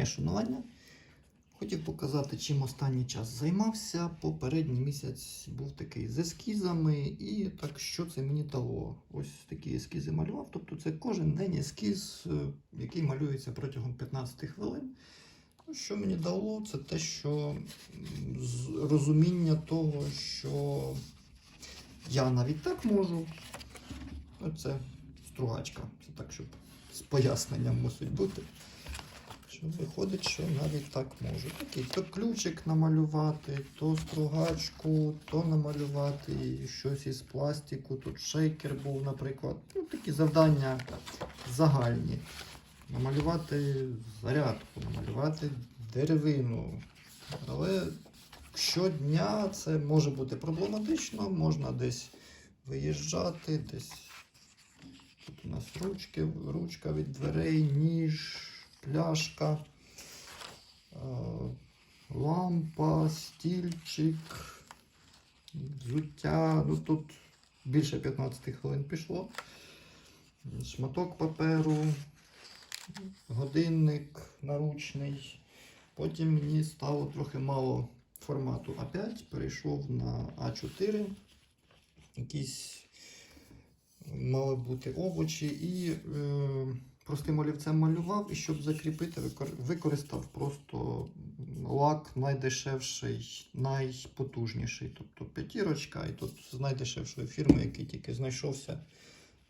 моє шанування. Хотів показати, чим останній час займався. Попередній місяць був такий з ескізами, і так що це мені дало? Ось такі ескізи малював. Тобто це кожен день ескіз, е, який малюється протягом 15 хвилин. Що мені дало, це те, що розуміння того, що я навіть так можу. Оце стругачка. Це так, щоб з поясненням мусить бути. Що виходить, що навіть так можу. Такий то ключик намалювати, то стругачку, то намалювати щось із пластику. Тут шейкер був, наприклад. Ну, такі завдання загальні. Намалювати зарядку, намалювати деревину. Але щодня це може бути проблематично, можна десь виїжджати, десь тут у нас ручки, ручка від дверей, ніж, пляшка, е, лампа, стільчик, взуття. Ну тут більше 15 хвилин пішло. Шматок паперу, годинник наручний. Потім мені стало трохи мало формату А5, перейшов на А4. Якісь мали бути овочі і е, простим олівцем малював, і щоб закріпити, використав просто лак найдешевший, найпотужніший. Тобто п'ятірочка, і тут з найдешевшої фірми, який тільки знайшовся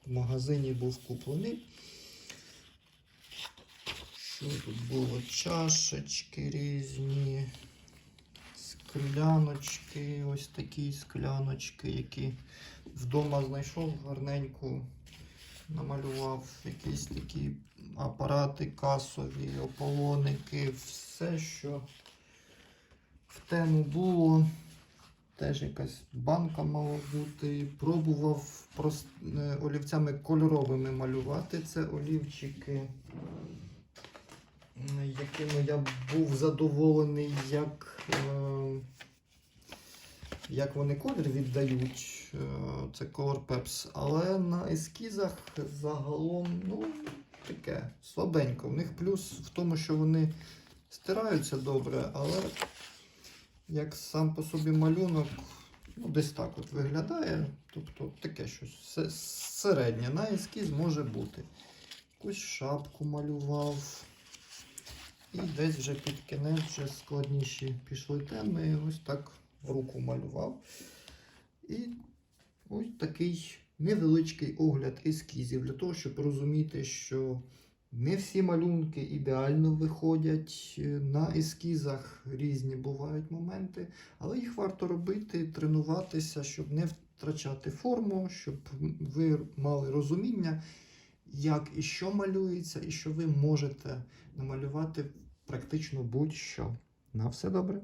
в магазині, був куплений. Що тут було? Чашечки різні, скляночки, ось такі скляночки, які вдома знайшов гарненьку, намалював якісь такі апарати касові, ополоники, все, що в тему було. Теж якась банка мала бути. Пробував прос- е, олівцями кольоровими малювати. Це олівчики, якими я був задоволений, як, е, як вони колір віддають. Е, Це Color Peps. Але на ескізах загалом, ну, таке слабенько. В них плюс в тому, що вони стираються добре, але як сам по собі малюнок, ну, десь так от виглядає. Тобто таке щось середнє. На ескіз може бути. Якусь шапку малював. І десь вже під кінець вже складніші пішли теми. Ось так руку малював. І ось такий невеличкий огляд ескізів для того, щоб розуміти, що не всі малюнки ідеально виходять. Е, На ескізах різні бувають моменти, але їх варто робити, тренуватися, щоб не втрачати форму, щоб ви мали розуміння, як і що малюється, і що ви можете намалювати практично будь-що. На все добре.